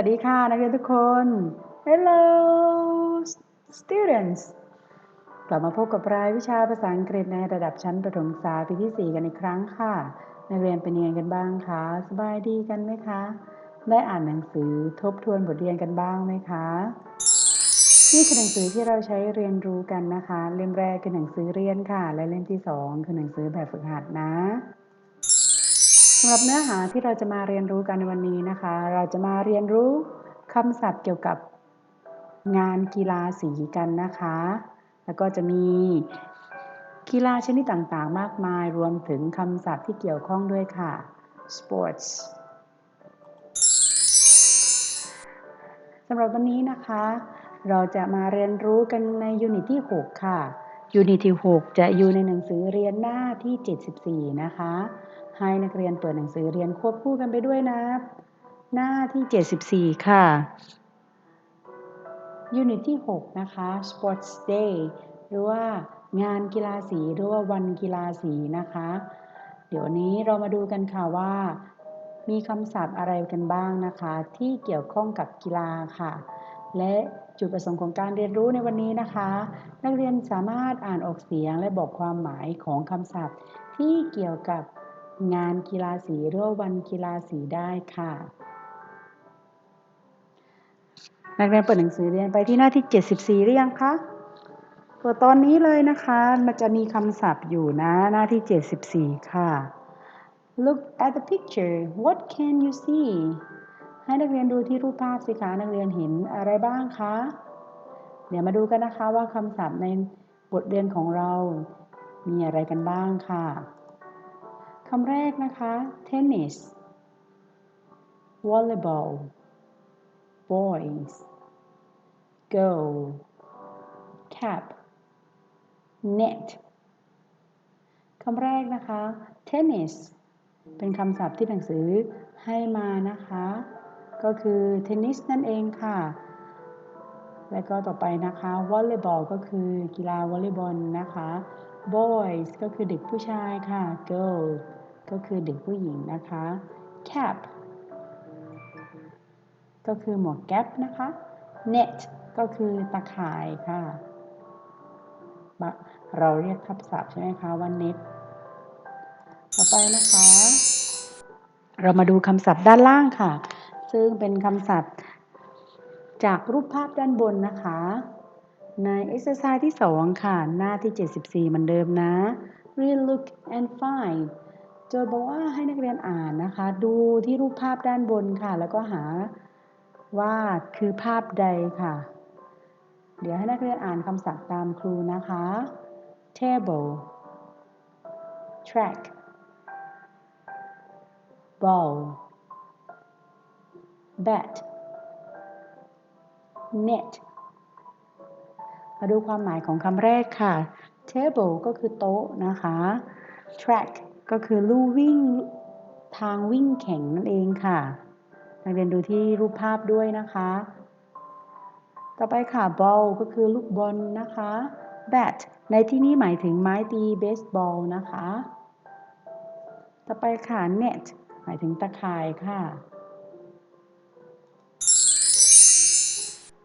วัสดีค่ะ นักเรียนทุกคน Hello students กลับมาพบกับรายวิชาภาษาอังกฤษในระดับชั้นประถมศึกษาปีที่ 4 กันอีกครั้งค่ะ นักเรียนเป็นยังไงกันบ้างคะสบายดีกันไหมคะ ได้อ่านหนังสือทบทวนบทเรียนกันบ้างไหมคะ นี่คือหนังสือที่เราใช้เรียนรู้กันนะคะ เล่มแรกคือหนังสือเรียนค่ะ และเล่มที่ 2 คือหนังสือแบบฝึกหัดนะ สำหรับเนื้อหาที่เราจะมาเรียนรู้กันในวันนี้นะคะ เราจะมาเรียนรู้คำศัพท์เกี่ยวกับงานกีฬาสีกันนะคะ แล้วก็จะมีกีฬาชนิดต่างๆ มากมายรวมถึงคำศัพท์ที่เกี่ยวข้องด้วยค่ะ sports สำหรับวันนี้นะคะ เราจะมาเรียนรู้กันในยูนิตที่ 6 ค่ะ ยูนิตที่6จะอยู่ในหนังสือเรียนหน้าที่ 74 นะคะ ให้นักเรียนเปิดหนังสือเรียนควบคู่กันไปด้วยนะ หน้าที่ 74 ค่ะ ยูนิตที่ 6 นะคะ Sports Day หรือว่างานกีฬาสีหรือว่าวันกีฬาสีนะคะ เดี๋ยวนี้เรามาดูกันค่ะว่า มีคำศัพท์อะไรกันบ้างนะคะ ที่เกี่ยวข้องกับกีฬาค่ะ และจุดประสงค์ของการเรียนรู้ในวันนี้นะคะ นักเรียนสามารถอ่านออกเสียงและบอกความหมายของคำศัพท์ ที่เกี่ยวกับงานกีฬาสีหรือวันกีฬาสีได้ค่ะ นักเรียนเปิดหนังสือเรียนไปที่หน้าที่ 74 หรือยังคะตัวตอนนี้เลยนะคะ มันจะมีคำศัพท์อยู่นะหน้าที่ 74 ค่ะ Look at the picture what can you see ให้นักเรียนดูที่รูปภาพสิคะนักเรียนเห็นอะไรบ้างคะ เดี๋ยวมาดูกันนะคะว่าคำศัพท์ในบทเรียนของเรา มีอะไรกันบ้างค่ะคำแรกนะคะ tennis volleyball boys goal cap net คำแรกนะคะ tennis เป็นคำศัพท์ที่หนังสือให้มานะคะ ก็คือเทนนิสนั่นเองค่ะ และก็ต่อไปนะคะวอลเลย์บอลก็คือกีฬาวอลเลย์บอลนะคะ boys ก็คือเด็กผู้ชายค่ะ girl ก็คือเด็กผู้หญิงนะคะ cap ก็คือหมวกแก๊ปนะคะ net ก็คือตะข่ายค่ะ เราเรียกทับศัพท์ใช่ไหมคะว่า net ต่อไปนะคะ เรามาดูคำศัพท์ด้านล่างค่ะ ซึ่งเป็นคำศัพท์จากรูปภาพด้านบนนะคะ ใน exercise ที่ 2 ค่ะ หน้าที่ 74 เหมือนเดิมนะ read look and find โจทย์บอกว่าให้นักเรียนอ่านนะคะ ดูที่รูปภาพด้านบนค่ะ แล้วก็หาว่าคือภาพใดค่ะ เดี๋ยวให้นักเรียนอ่านคำศัพท์ตามครูนะคะ table track ball bat net มาดูความหมายของคำแรกค่ะ table ก็คือโต๊ะนะคะ track ก็คือลู่วิ่งทางวิ่งแข่งนั่นเองค่ะนักเรียนดูที่รูปภาพด้วยนะคะ ต่อไปค่ะ ball ก็คือลูกบอลนะคะ bat ในที่นี้หมายถึงไม้ตีเบสบอลนะคะ ต่อไปค่ะ net หมายถึงตะข่ายค่ะ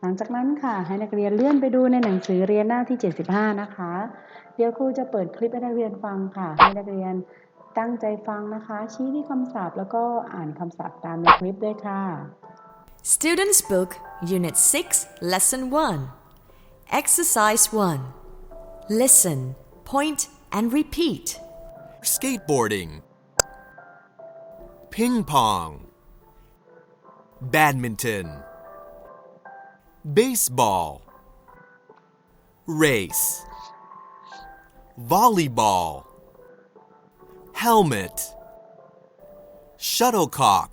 หลังจากนั้นค่ะให้นักเรียนเลื่อนไปดูในหนังสือเรียนหน้าที่ 75 นะคะ เดี๋ยวครูจะเปิดคลิปให้นักเรียนฟังค่ะ ให้นักเรียนตั้งใจฟังนะคะ ชี้ที่คำศัพท์แล้วก็อ่านคำศัพท์ตามในคลิปด้วยค่ะ Students Book Unit 6 Lesson 1 Exercise 1 Listen, point and repeat. skateboarding, ping pong, badminton, baseball, race, volleyball, helmet, shuttlecock,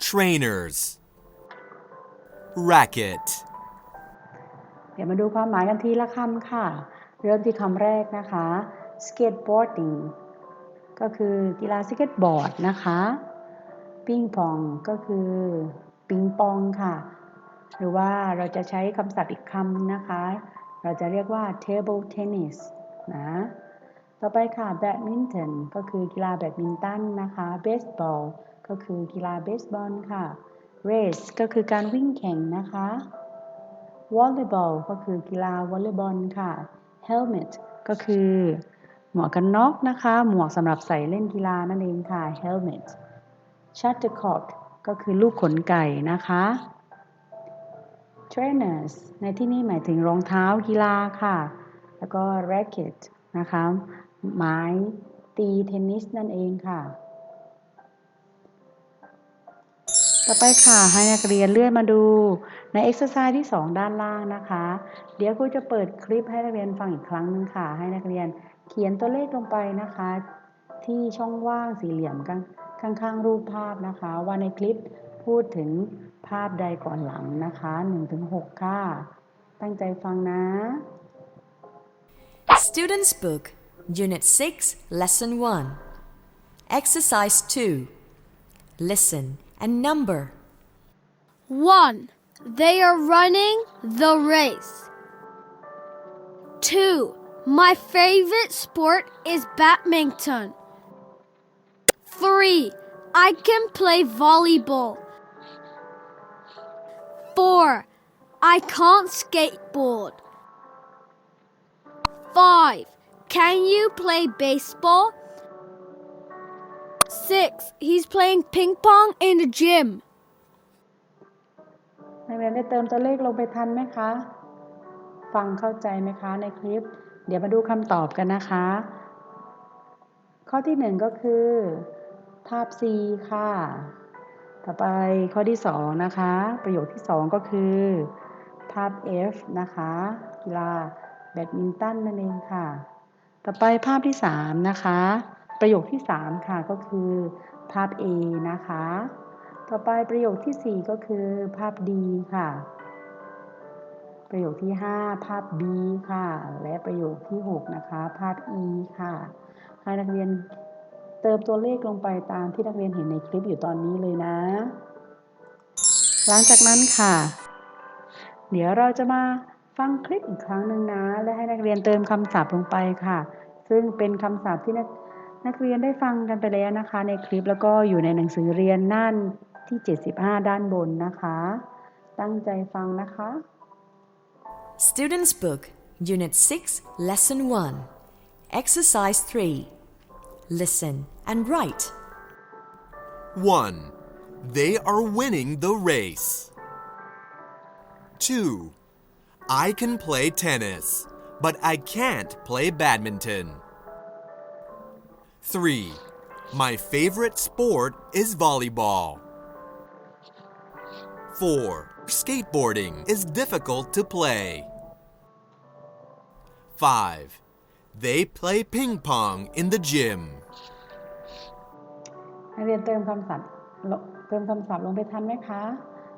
trainers, racket. เดี๋ยวมาดูความหมายกันทีละคำค่ะ เริ่มที่คำแรกนะคะ skateboarding ก็คือกีฬาสเก็ตบอร์ดนะคะ ปิงปองก็คือ ปิงปองค่ะ หรือว่าเราจะใช้คำศัพท์อีกคำนะคะ เราจะเรียกว่า table tennis นะ ต่อไปค่ะ badminton ก็คือกีฬาแบดมินตันนะคะ baseball ก็คือกีฬาเบสบอลค่ะ race ก็คือการวิ่งแข่งนะคะ volleyball ก็คือกีฬาวอลเลย์บอลค่ะ helmet ก็คือหมวกกันน็อกนะคะ หมวกสำหรับใส่เล่นกีฬานั่นเองค่ะ helmet shuttlecock ก็คือลูกขนไก่นะคะ trainers ในที่นี้หมายถึงรองเท้ากีฬาค่ะ แล้วก็ racket นะคะ ไม้ตีเทนนิสนั่นเองค่ะ ต่อไปค่ะให้นักเรียนเลื่อนมาดูใน exercise ที่ 2 ด้านล่างนะคะ เดี๋ยวครูจะเปิดคลิปให้นักเรียนฟังอีกครั้งหนึงค่ะ ให้นักเรียนเขียนตัวเลขลงไปนะคะ ที่ช่องว่างสี่เหลี่ยมข้างข้างๆรูปภาพนะคะ ว่าในคลิป พูดถึงภาพใดก่อนหลังนะคะ1-6 ค่ะ ตั้งใจฟังนะ Students Book, Unit 6, Lesson 1. Exercise 2. Listen and number. 1. They are running the race. 2. My favorite sport is badminton. 3. I can play volleyball. 4. I can't skateboard. 5. Can you play baseball? 6. He's playing ping pong in the gym. นักเรียนได้เติมตัวเลขลงไปทันไหมคะ ฟังเข้าใจไหมคะในคลิป เดี๋ยวมาดูคำตอบกันนะคะ ข้อที่หนึ่งก็คือ ภาพ C ค่ะ ต่อไปข้อที่สองนะคะ ประโยคที่สองก็คือ ภาพ F นะคะกีฬาแบดมินตันนั่นเองค่ะ ต่อไปภาพที่สามนะคะ ประโยคที่สามค่ะก็คือ ภาพ A นะคะ ต่อไปประโยคที่ 4 ก็คือภาพ D ค่ะ ประโยคที่ 5 ภาพ B ค่ะ และประโยคที่ 6 นะคะ ภาพ E ค่ะ ให้นักเรียน เติมตัวเลขลงไปตามที่นักเรียนเห็นในคลิปอยู่ตอนนี้เลยนะ หลังจากนั้นค่ะ เดี๋ยวเราจะมาฟังคลิปอีกครั้งหนึ่งนะ และให้นักเรียนเติมคำศัพท์ลงไปค่ะ ซึ่งเป็นคำศัพท์ที่นักนักเรียนได้ฟังกันไปแล้วนะคะ ในคลิปแล้วก็อยู่ในหนังสือเรียนหน้าที่ 75 ด้านบนนะคะ ตั้งใจฟังนะคะ Students Book, Unit 6, Lesson 1. Exercise 3. Listen and write. 1. They are winning the race. 2. I can play tennis, but I can't play badminton. 3. My favorite sport is volleyball. 4. Skateboarding is difficult to play. 5. They play ping pong in the gym. นักเรียนเติมคำศัพท์เติมคำศัพท์ลงไปทันไหมคะ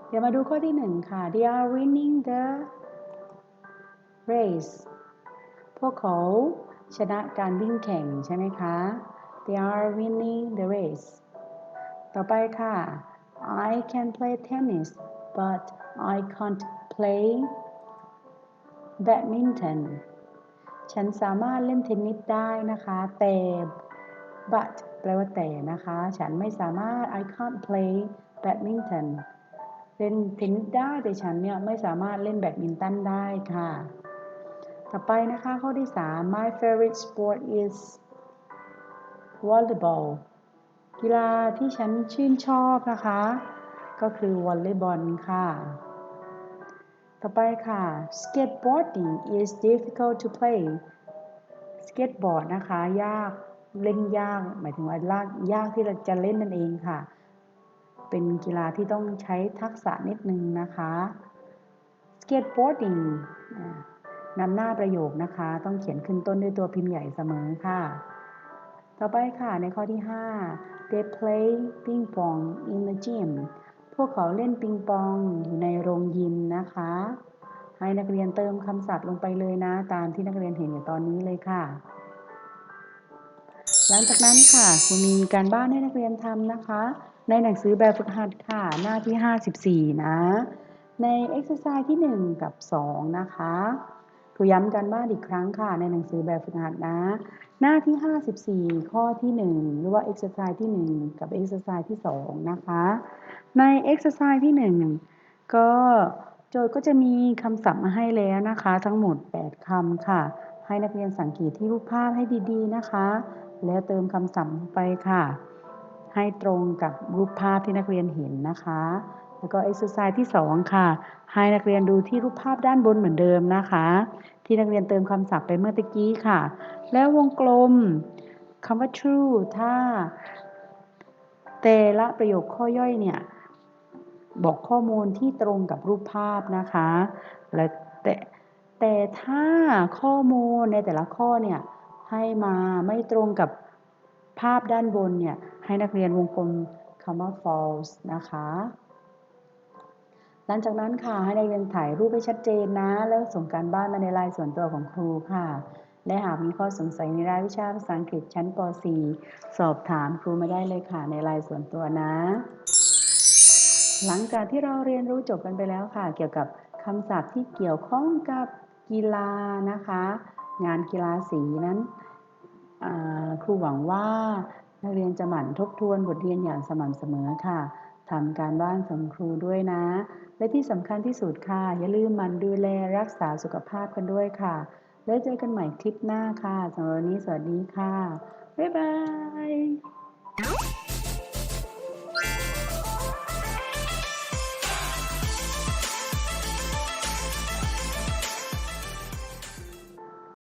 เดี๋ยวมาดูข้อที่หนึ่งค่ะ they are winning the race พวกเขาชนะการวิ่งแข่งใช่ไหมคะ they are winning the race ต่อไปค่ะ I can play tennis but I can't play badminton ฉันสามารถเล่นเทนนิสได้นะคะ แต่ but แปลว่าแต่นะคะ ฉันไม่สามารถ I can't play badminton เล่นเทนนิสได้แต่ฉันเนี่ยไม่สามารถเล่นแบดมินตันได้ค่ะ ต่อไปนะคะข้อที่ 3 My favorite sport is volleyball กีฬาที่ฉันชื่นชอบนะคะ ก็คือวอลเลย์บอลค่ะ ต่อไปค่ะ skateboarding is difficult to play สเก็ตบอร์ดนะคะ ยากเล่นยาก หมายถึงว่ายากยากที่เราจะเล่นนั่นเองค่ะ เป็นกีฬาที่ต้องใช้ทักษะนิดนึงนะคะ skateboarding นำหน้าประโยคนะคะ ต้องเขียนขึ้นต้นด้วยตัวพิมพ์ใหญ่เสมอค่ะ ต่อไปค่ะในข้อที่ 5 they play ping pong in the gym พวกเขาเล่นปิงปองอยู่ในโรงยิมนะคะ ให้นักเรียนเติมคำศัพท์ลงไปเลยนะ ตามที่นักเรียนเห็นอยู่ตอนนี้เลยค่ะ หลังจากนั้นค่ะครูมีการบ้านให้นักเรียนทำนะคะ ในหนังสือแบบฝึกหัดค่ะ หน้าที่ 54 นะ ใน exercise ที่ 1 กับ 2 นะคะครูย้ำการบ้านอีกครั้งค่ะ ในหนังสือแบบฝึกหัดนะ หน้าที่ 54 ข้อที่ 1 หรือว่า exercise ที่ 1 กับ exercise ที่ 2 นะคะ ใน exercise ที่ 1 ก็โจทย์ก็จะมีคำศัพท์มาให้แล้วนะคะ ทั้งหมด 8คำค่ะ ให้นักเรียนสังเกตที่รูปภาพให้ดีๆนะคะ แล้วเติมคำศัพท์ลงไปค่ะ ให้ตรงกับรูปภาพที่นักเรียนเห็นนะคะ แล้วก็ exercise ที่ 2 ค่ะ ให้นักเรียนดูที่รูปภาพด้านบนเหมือนเดิมนะคะ ที่นักเรียนเติมคำศัพท์ไปเมื่อตะกี้ค่ะ แล้ววงกลมคำว่า true ถ้า แต่ละประโยคข้อย่อยเนี่ย บอกข้อมูลที่ตรงกับรูปภาพนะคะ และแต่แต่ถ้าข้อมูลในแต่ละข้อเนี่ยให้มาไม่ตรงกับภาพด้านบนเนี่ยให้นักเรียนวงกลมคำว่า false นะคะ หลังจากนั้นค่ะให้นักเรียนถ่ายรูปให้ชัดเจนนะ แล้วส่งการบ้านมาในไลน์ส่วนตัวของครูค่ะ และหากมีข้อสงสัยในรายวิชาภาษาอังกฤษชั้นป .4 สอบถามครูมาได้เลยค่ะในไลน์ส่วนตัวนะ หลังจากที่เราเรียนรู้จบกันไปแล้วค่ะ เกี่ยวกับคำศัพท์ที่เกี่ยวข้องกับกีฬานะคะ งานกีฬาสีนั้นครูหวังว่านักเรียนจะหมั่นทบทวนบทเรียนอย่างสม่ำเสมอค่ะทำการบ้านส่งครูด้วยนะ และที่สำคัญที่สุดค่ะ อย่าลืมมันดูแลรักษาสุขภาพกันด้วยค่ะ แล้วเจอกันใหม่คลิปหน้าค่ะสำหรับวันนี้สวัสดีค่ะ บ๊ายบาย